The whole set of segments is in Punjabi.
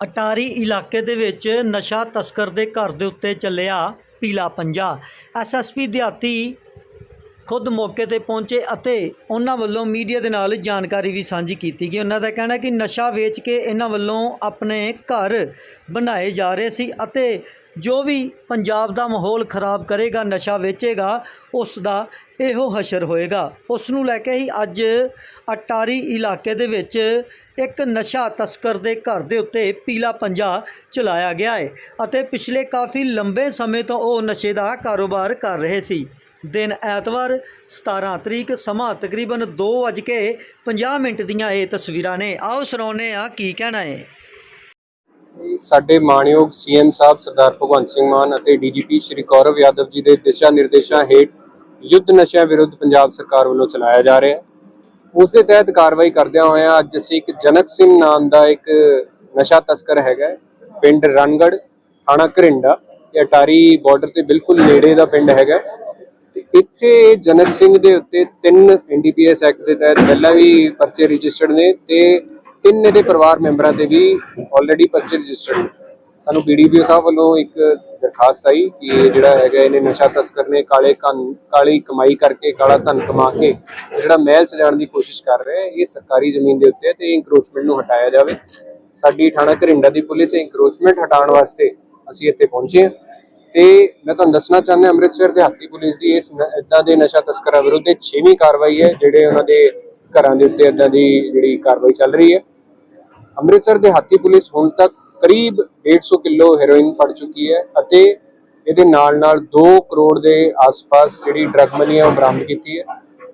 ਅਟਾਰੀ ਇਲਾਕੇ ਦੇ ਵਿੱਚ ਨਸ਼ਾ ਤਸਕਰ ਦੇ ਘਰ ਦੇ ਉੱਤੇ ਚੱਲਿਆ ਪੀਲਾ ਪੰਜਾ। ਐਸਐਸਪੀ ਦਿਹਾਤੀ ਖੁਦ ਮੌਕੇ ਤੇ ਪਹੁੰਚੇ ਅਤੇ ਉਹਨਾਂ ਵੱਲੋਂ ਮੀਡੀਆ ਦੇ ਨਾਲ ਜਾਣਕਾਰੀ ਵੀ ਸਾਂਝੀ ਕੀਤੀ ਗਈ। ਉਹਨਾਂ ਦਾ ਕਹਿਣਾ ਕਿ ਨਸ਼ਾ ਵੇਚ ਕੇ ਇਹਨਾਂ ਵੱਲੋਂ ਆਪਣੇ ਘਰ ਬਣਾਏ ਜਾ ਰਹੇ ਸੀ ਅਤੇ ਜੋ ਵੀ ਪੰਜਾਬ ਦਾ ਮਾਹੌਲ ਖਰਾਬ ਕਰੇਗਾ, ਨਸ਼ਾ ਵੇਚੇਗਾ, ਉਸ ਦਾ ਇਹੋ ਹਸ਼ਰ ਹੋਏਗਾ। ਉਸ ਨੂੰ ਲੈ ਕੇ ਹੀ ਅੱਜ ਅਟਾਰੀ ਇਲਾਕੇ ਦੇ ਵਿੱਚ ਇੱਕ ਨਸ਼ਾ ਤਸਕਰ ਦੇ ਘਰ ਦੇ ਉੱਤੇ ਪੀਲਾ ਪੰਜਾ ਚਲਾਇਆ ਗਿਆ ਹੈ ਅਤੇ ਪਿਛਲੇ ਕਾਫੀ ਲੰਬੇ ਸਮੇਂ ਤੋਂ ਉਹ ਨਸ਼ੇ ਦਾ ਕਾਰੋਬਾਰ ਕਰ ਰਹੇ ਸੀ। ਦਿਨ ਐਤਵਾਰ 17 ਤਰੀਕ ਸਮਾਂ ਤਕਰੀਬਨ 2:50 ਮਿੰਟ ਦੀਆਂ ਇਹ ਤਸਵੀਰਾਂ ਨੇ। ਆਓ ਸੁਣਾਉਂਦੇ ਆ ਕੀ ਕਹਿਣਾ ਹੈ। ਸਾਡੇ ਮਾਣਯੋਗ ਸੀਐਮ ਸਾਹਿਬ ਸਰਦਾਰ ਭਗਵੰਤ ਸਿੰਘ ਮਾਨ ਅਤੇ ਡੀਜੀਪੀ ਸ਼੍ਰੀ ਕੌਰਵ ਯਾਦਵ ਜੀ ਦੇ ਦਿਸ਼ਾ ਨਿਰਦੇਸ਼ਾਂ ਹੇਠ ਯੁੱਧ ਨਸ਼ਿਆਂ ਵਿਰੁੱਧ ਪੰਜਾਬ ਸਰਕਾਰ ਵੱਲੋਂ ਚਲਾਇਆ ਜਾ ਰਿਹਾ ਹੈ। ਉਸ ਦੇ ਤਹਿਤ ਕਾਰਵਾਈ ਕਰਦਿਆਂ ਹੋਇਆਂ ਅੱਜ ਅਸੀਂ ਇੱਕ ਜਨਕ ਸਿੰਘ ਨਾਮ ਦਾ ਇੱਕ ਨਸ਼ਾ ਤਸਕਰ ਹੈਗਾ ਪਿੰਡ ਰਣਗੜ ਥਾਣਾ ਘਰਿੰਡਾ, ਇਹ ਅਟਾਰੀ ਬਾਰਡਰ ਤੇ ਬਿਲਕੁਲ ਨੇੜੇ ਦਾ ਪਿੰਡ ਹੈਗਾ ਤੇ ਇੱਥੇ ਜਨਕ ਸਿੰਘ ਦੇ ਉੱਤੇ ਤਿੰਨ ਐਨਡੀਪੀਐਸ ਐਕਟ ਦੇ ਤਹਿਤ ਪਹਿਲਾਂ ਵੀ ਪਰਚੇ ਰਜਿਸਟਰਡ ਨੇ ਤੇ ਤਿੰਨ ਇਹਦੇ ਪਰਿਵਾਰ ਮੈਂਬਰਾਂ ਤੇ ਵੀ ਆਲਰੇਡੀ ਪਰਚੇ ਰਜਿਸਟਰਡ ਨੇ। ਸਾਨੂੰ ਬੀਡੀਪੀਓ ਸਾਹਿਬ ਵੱਲੋਂ ਇੱਕ ਦਰਖਾਸਤ ਆਈ ਕਿ ਇਹ ਜਿਹੜਾ ਹੈਗਾ ਇਹਨੇ ਨਸ਼ਾ ਤਸਕਰ ਨੇ ਕਾਲੇ ਕੰਨ ਕਾਲੀ ਕਮਾਈ ਕਰਕੇ ਕਾਲਾ ਧਨ ਕਮਾ ਕੇ ਜਿਹੜਾ ਮਹਿਲ ਸਜਾਉਣ ਦੀ ਕੋਸ਼ਿਸ਼ ਕਰ ਰਿਹਾ ਹੈ, ਇਹ ਸਰਕਾਰੀ ਜ਼ਮੀਨ ਦੇ ਉੱਤੇ ਤੇ ਇੰਕਰੋਚਮੈਂਟ ਨੂੰ ਹਟਾਇਆ ਜਾਵੇ। ਸਾਡੀ ਥਾਣਾ ਘਰਿੰਡਾ ਦੀ ਪੁਲਿਸ ਇੰਕਰੋਚਮੈਂਟ ਹਟਾਉਣ ਵਾਸਤੇ ਅਸੀਂ ਇੱਥੇ ਪਹੁੰਚੇ ਹਾਂ ਤੇ ਮੈਂ ਤੁਹਾਨੂੰ ਦੱਸਣਾ ਚਾਹੁੰਦਾ ਅੰਮ੍ਰਿਤਸਰ ਦੇ ਹਾਤੀ ਪੁਲਿਸ ਦੀ ਇਸ ਇਦਾਂ ਦੇ ਨਸ਼ਾ ਤਸਕਰਾਂ ਵਿਰੁੱਧ ਇਹ ਛੇਵੀਂ ਕਾਰਵਾਈ ਹੈ ਜਿਹੜੇ ਉਹਨਾਂ ਦੇ ਘਰਾਂ ਦੇ ਉੱਤੇ ਇਦਾਂ ਦੀ ਜਿਹੜੀ ਕਾਰਵਾਈ ਚੱਲ ਰਹੀ ਹੈ। ਅੰਮ੍ਰਿਤਸਰ ਦੇ ਹਾਤੀ ਪੁਲਿਸ ਹੁਣ ਤੱਕ ਕਰੀਬ 150 ਕਿਲੋ ਹੈਰੋਇਨ ਫੜ ਚੁੱਕੀ ਹੈ ਅਤੇ ਇਹਦੇ ਨਾਲ ਨਾਲ 2 ਕਰੋੜ ਦੇ ਆਸ-ਪਾਸ ਜਿਹੜੀ ਡਰੱਗ ਮਨੀ ਹੈ ਉਹ ਬਰਾਮਦ ਕੀਤੀ ਹੈ।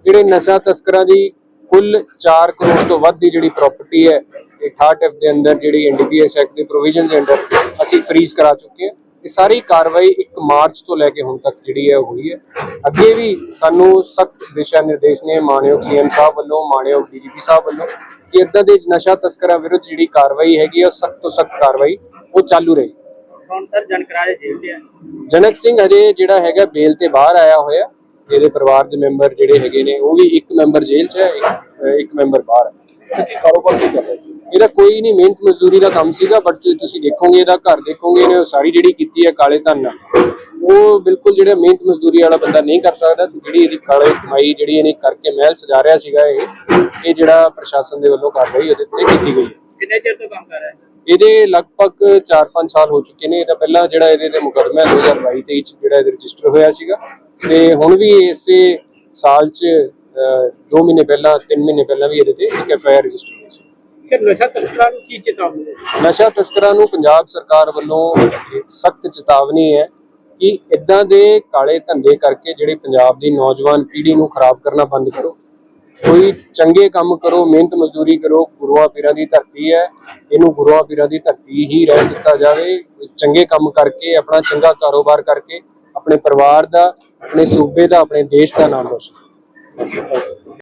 ਜਿਹੜੇ ਨਸ਼ਾ ਤਸਕਰਾਂ ਦੀ ਕੁੱਲ 4 ਕਰੋੜ ਤੋਂ ਵੱਧ ਦੀ ਜਿਹੜੀ ਪ੍ਰਾਪਰਟੀ ਹੈ, ਇਹ 68 ਐਫ ਦੇ ਅੰਦਰ ਜਿਹੜੀ ਐਨਡੀਪੀਐਸ ਐਕਟ ਦੇ ਪ੍ਰੋਵੀਜ਼ਨ ਦੇ ਅੰਦਰ ਅਸੀਂ ਫ੍ਰੀਜ਼ ਕਰਾ ਚੁੱਕੇ ਹਾਂ। ਇਹ ਸਾਰੀ ਕਾਰਵਾਈ 1 ਮਾਰਚ ਤੋਂ ਲੈ ਕੇ ਹੁਣ ਤੱਕ ਜਿਹੜੀ ਹੈ ਉਹ ਹੋਈ ਹੈ। ਅੱਗੇ ਵੀ ਸਾਨੂੰ ਸਖਤ ਦਿਸ਼ਾ ਨਿਰਦੇਸ਼ ਨੇ ਮਾਨਯੋਗ ਸੀਐਮ ਸਾਹਿਬ ਵੱਲੋਂ ਮਾਨਯੋਗ ਡੀਜੀਪੀ ਸਾਹਿਬ ਵੱਲੋਂ ਕਿ ਇਦਾਂ ਦੇ ਨਸ਼ਾ ਤਸਕਰਾਂ ਵਿਰੁੱਧ ਜਿਹੜੀ ਕਾਰਵਾਈ ਹੈਗੀ ਉਹ ਸਖਤ ਤੋਂ ਸਖਤ ਕਾਰਵਾਈ ਉਹ ਚਾਲੂ ਰਹੇ। ਹੁਣ ਸਰ ਜਨਕਰਾਜ ਜੇਲ੍ਹ ਤੇ ਆ ਜਨਕ ਸਿੰਘ ਹਜੇ ਜਿਹੜਾ ਹੈਗਾ ਬੇਲ ਤੇ ਬਾਹਰ ਆਇਆ ਹੋਇਆ। ਇਹਦੇ ਪਰਿਵਾਰ ਦੇ ਮੈਂਬਰ ਜਿਹੜੇ ਹੈਗੇ ਨੇ ਉਹ ਵੀ ਇੱਕ ਮੈਂਬਰ ਜੇਲ੍ਹ 'ਚ ਹੈ ਇੱਕ ਮੈਂਬਰ ਬਾਹਰ ਹੈ। ਕਾਰੋਬਾਰ ਕੀ ਕਰਦਾ ਇਹਦਾ ਕੋਈ ਨਹੀਂ ਮਿਹਨਤ ਮਜ਼ਦੂਰੀ ਦਾ ਕੰਮ ਸੀਗਾ ਬਟ ਤੁਸੀਂ ਦੇਖੋਗੇ ਇਹਦਾ ਘਰ ਦੇਖੋਗੇ ਇਹਨੇ ਸਾਰੀ ਜਿਹੜੀ ਕੀਤੀ ਹੈ ਕਾਲੇ ਧਨ ਨਾਲ ਉਹ ਬਿਲਕੁਲ ਜਿਹੜਾ ਮਿਹਨਤ ਮਜ਼ਦੂਰੀ ਵਾਲਾ ਬੰਦਾ ਨਹੀਂ ਕਰ ਸਕਦਾ ਜਿਹੜੀ ਇਹਦੀ ਕਾਲੇ ਕਮਾਈ ਜਿਹੜੀ ਇਹਨੇ ਕਰਕੇ ਮਹਿਲ ਸਜਾ ਰਿਹਾ ਸੀਗਾ ਇਹ ਇਹ ਜਿਹੜਾ ਪ੍ਰਸ਼ਾਸਨ ਦੇ ਵੱਲੋਂ ਕਾਰਵਾਈ ਉਹਦੇ ਉੱਤੇ ਕੀਤੀ ਗਈ ਕਿੰਨੇ ਚਿਰ ਤੋਂ ਕੰਮ ਕਰ ਰਿਹਾ ਹੈ? ਇਹਦੇ ਲਗਭਗ 4-5 ਸਾਲ ਹੋ ਚੁੱਕੇ ਨੇ ਇਹਦਾ ਪਹਿਲਾਂ ਜਿਹੜਾ ਇਹਦੇ ਤੇ ਮੁਕੱਦਮਾ 2022 ਚ ਜਿਹੜਾ ਇਹਦੇ ਰਜਿਸਟਰ ਹੋਇਆ ਸੀਗਾ ਤੇ ਹੁਣ ਵੀ ਇਸੇ ਸਾਲ ਚ 2 ਮਹੀਨੇ ਪਹਿਲਾਂ 3 ਮਹੀਨੇ ਪਹਿਲਾਂ ਵੀ ਇਹਦੇ ਤੇ ਇੱਕ ਐਫਆਈਆਰ ਰਜਿਸਟਰ ਹੋਈ ਨਸ਼ਾ ਤਸਕਰਾਂ ਨੂੰ ਕੀ ਚੇਤਾਵਨੀ ਨਸ਼ਾ ਤਸਕਰਾਂ ਨੂੰ ਪੰਜਾਬ ਸਰਕਾਰ ਵੱਲੋਂ ਸਖਤ ਚੇਤਾਵਨੀ ਹੈ ਕਿ ਇਦਾਂ ਦੇ ਕਾਲੇ ਧੰਦੇ ਕਰਕੇ ਜਿਹੜੇ ਪੰਜਾਬ ਦੀ ਨੌਜਵਾਨ ਪੀੜ੍ਹੀ ਨੂੰ ਖਰਾਬ ਕਰਨਾ ਬੰਦ ਕਰੋ। ਕੋਈ ਚੰਗੇ ਕੰਮ ਕਰੋ, ਮਿਹਨਤ ਮਜ਼ਦੂਰੀ ਕਰੋ, ਗੁਰੂਆਂ ਪੀਰਾਂ ਦੀ ਧਰਤੀ ਹੈ, ਇਹਨੂੰ ਗੁਰੂਆਂ ਪੀਰਾਂ ਦੀ ਧਰਤੀ ਹੀ ਰਹਿ ਦਿੱਤਾ ਜਾਵੇ। ਚੰਗੇ ਕੰਮ ਕਰਕੇ, ਆਪਣਾ ਚੰਗਾ ਕਾਰੋਬਾਰ ਕਰਕੇ, ਆਪਣੇ ਪਰਿਵਾਰ ਦਾ, ਆਪਣੇ ਸੂਬੇ ਦਾ, ਆਪਣੇ ਦੇਸ਼ ਦਾ ਨਾਮ ਰੋਸ਼ਨ